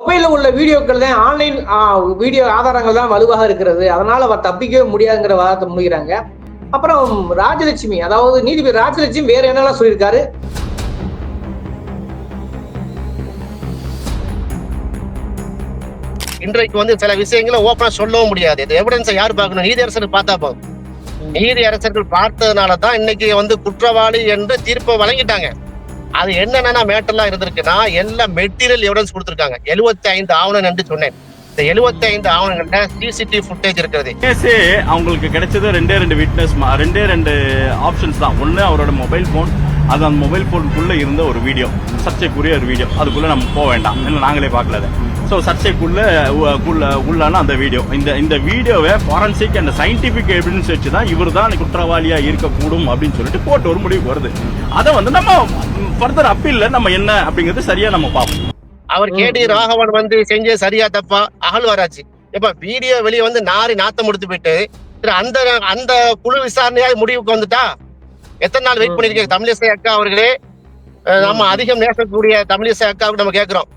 மொபைலில் உள்ள வீடியோக்கள் தான் ஆன்லைன் வீடியோ ஆதாரங்கள் தான் வலுவாக இருக்கிறது. அதனால அவர் தப்பிக்கவே முடியாதுங்கிற வாதத்தை முடிகிறாங்க அப்புறம் ராஜலட்சுமி அதாவது நீதிபதி ராஜலட்சுமி வேற என்னெல்லாம் சொல்லியிருக்காரு? இன்றைக்கு வந்து சில விஷயங்களை ஓப்பனா சொல்லவும் முடியாது. இது எவிடன்ஸை யார் பார்க்கணும்? நீதி அரசர்கள் பார்த்தா போதும். நீதி அரசர்கள் பார்த்ததுனால தான் இன்னைக்கு வந்து குற்றவாளி என்று தீர்ப்பை வழங்கிட்டாங்க. அது என்னென்ன மேட்டர்லாம் இருந்திருக்குன்னா எல்லாம் மெட்டீரியல் எவிடன்ஸ் கொடுத்துருக்காங்க. எழுபத்தி ஐந்து ஆவணம் என்று சொன்னேன். இந்த எழுபத்தி ஐந்து ஆவணங்கள்ல சிசிடிவி ஃபுட்டேஜ் இருக்கிறது. கேஸே அவங்களுக்கு கிடைச்சது ரெண்டே ரெண்டு விட்னஸ் ரெண்டே ரெண்டு ஆப்ஷன்ஸ் தான். ஒன்று அவரோட மொபைல் ஃபோன் அது அந்த மொபைல் ஃபோனுக்குள்ளே இருந்த ஒரு வீடியோ சர்ச்சைக்குரிய ஒரு வீடியோ அதுக்குள்ள நம்ம போக வேண்டாம். இல்லை நாங்களே பார்க்கல அதை. ஸோ சர்ச்சைக்குள்ள உள்ளான அந்த வீடியோ இந்த இந்த வீடியோவை ஃபாரன்சிக் அண்ட் சயின்டிபிக் எவிடன்ஸ் வச்சு தான் இவர் தான் குற்றவாளியா இருக்கக்கூடும் அப்படின்னு சொல்லிட்டு போட்டு ஒரு முடிவுக்கு வருது. அதை வந்து நம்ம ஃபர்தர் அப்பீல்ல நம்ம என்ன அப்படிங்கிறது சரியா நம்ம பார்ப்போம். அவர் கேடி ராகவன் வந்து செஞ்ச சரியா தப்பா? அகழ்வாராச்சு இப்ப வீடியோ வெளியே வந்து நாரி நாத்தம் முடித்து போயிட்டு அந்த அந்த குழு விசாரணையா முடிவுக்கு வந்துட்டா? எத்தனை நாள் வெயிட். பண்ணிருக்கீங்க? தமிழிசை அக்கா அவர்களே. நம்ம அதிகம் நேசக்கூடிய தமிழிசை அக்காவுக்கு நம்ம கேட்கிறோம்